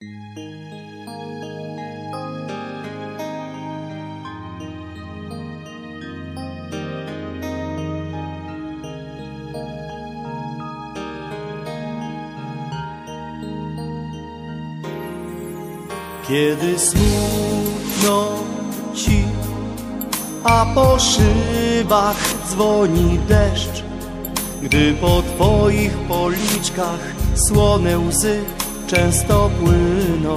Kiedy smutno ci, a po szybach dzwoni deszcz, gdy po twoich policzkach słone łzy często płyną.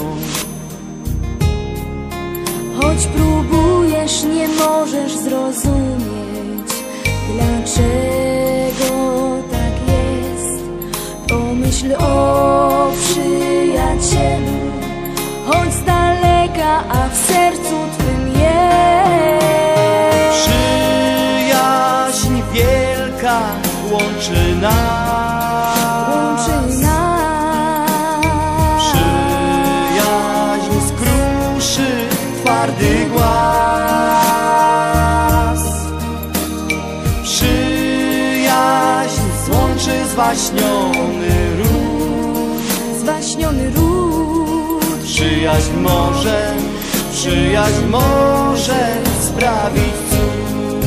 Choć próbujesz, nie możesz zrozumieć, dlaczego tak jest. Pomyśl o przyjacielu, choć z daleka, a w sercu twym jest. Przyjaźń wielka łączy nas. Zwaśniony ród. Zwaśniony ród. Przyjaźń może, przyjaźń może sprawić cud.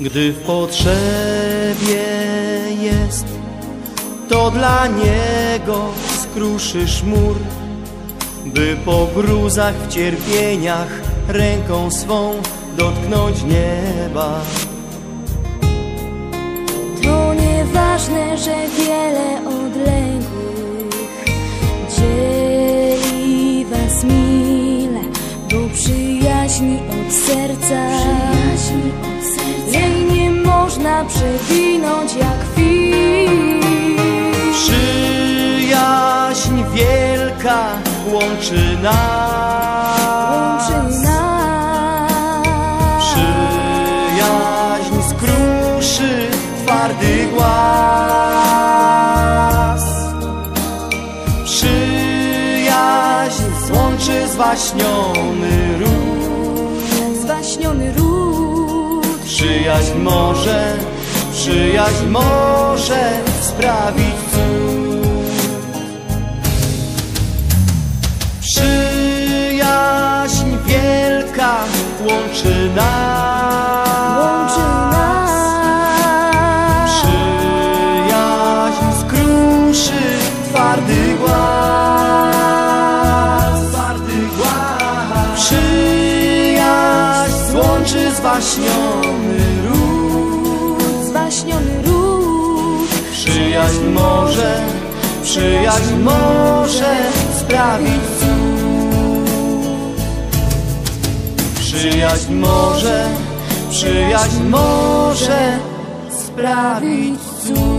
Gdy w potrzebie jest, to dla niego skruszysz mur, by po gruzach w cierpieniach ręką swą dotknąć nieba. Nieważne, że wiele odległych dzieli was mile, bo przyjaźni od serca, jej nie można przewinąć jak fil. Przyjaźń wielka łączy nas. Łączy nas. Przyjaźń skruszy twardy głaz. Zwaśniony ród. Zwaśniony ród. Przyjaźń może, przyjaźń może sprawić cud. Przyjaźń wielka łączy nas. Zwaśniony ród. Zwaśniony ród. Przyjaźń może, przyjaźń może sprawić cud. Przyjaźń może, przyjaźń może sprawić cud.